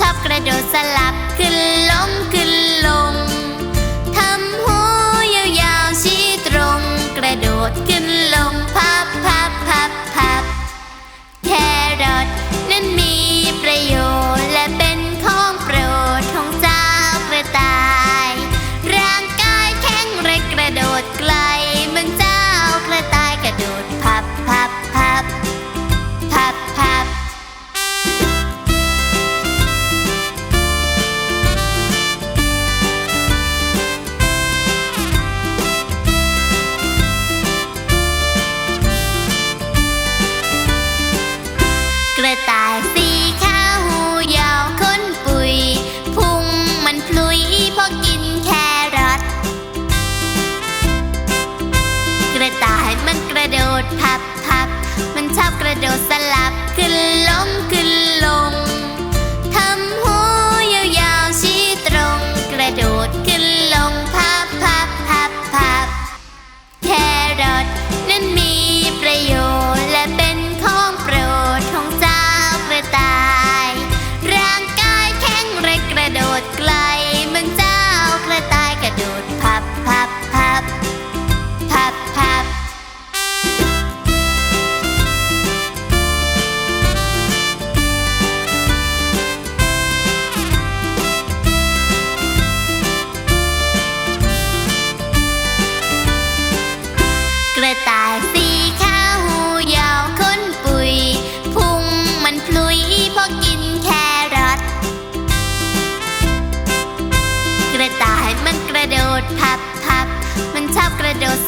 ชอบกระโดดสลับขึ้นลงขึ้น ดพับพับมันชอบกระโดดสลับขึ้นลงขึ้น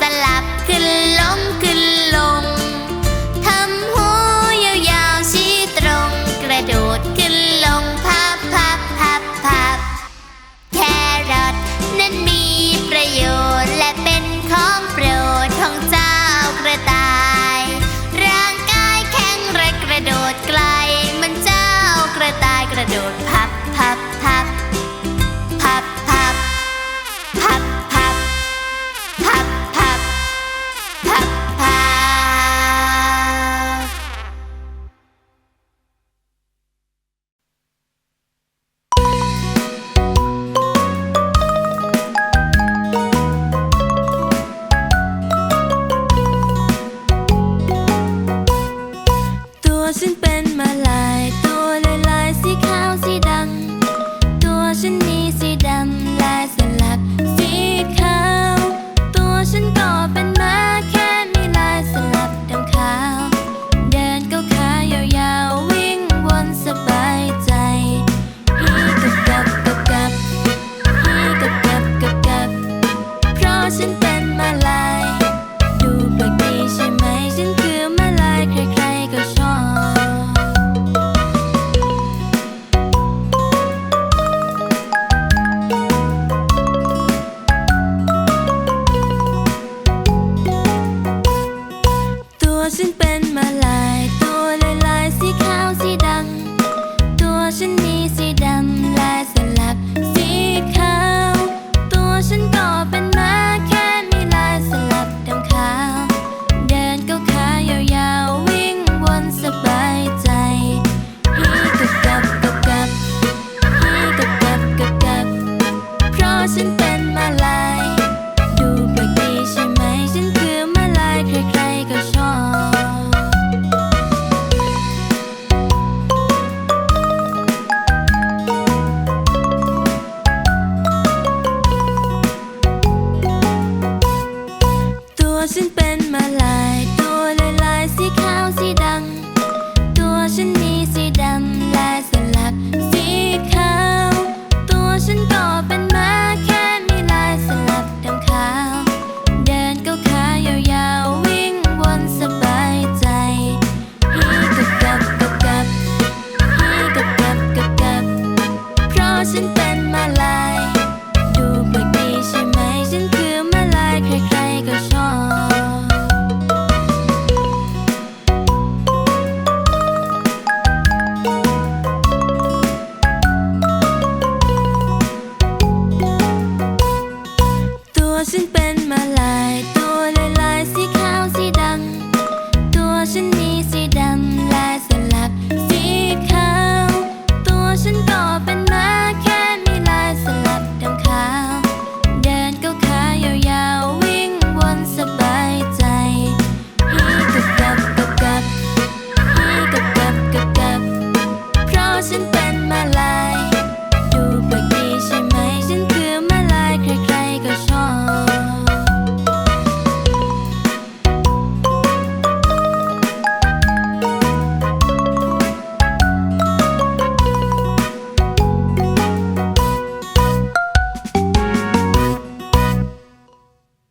สลับขึ้นลงขึ้น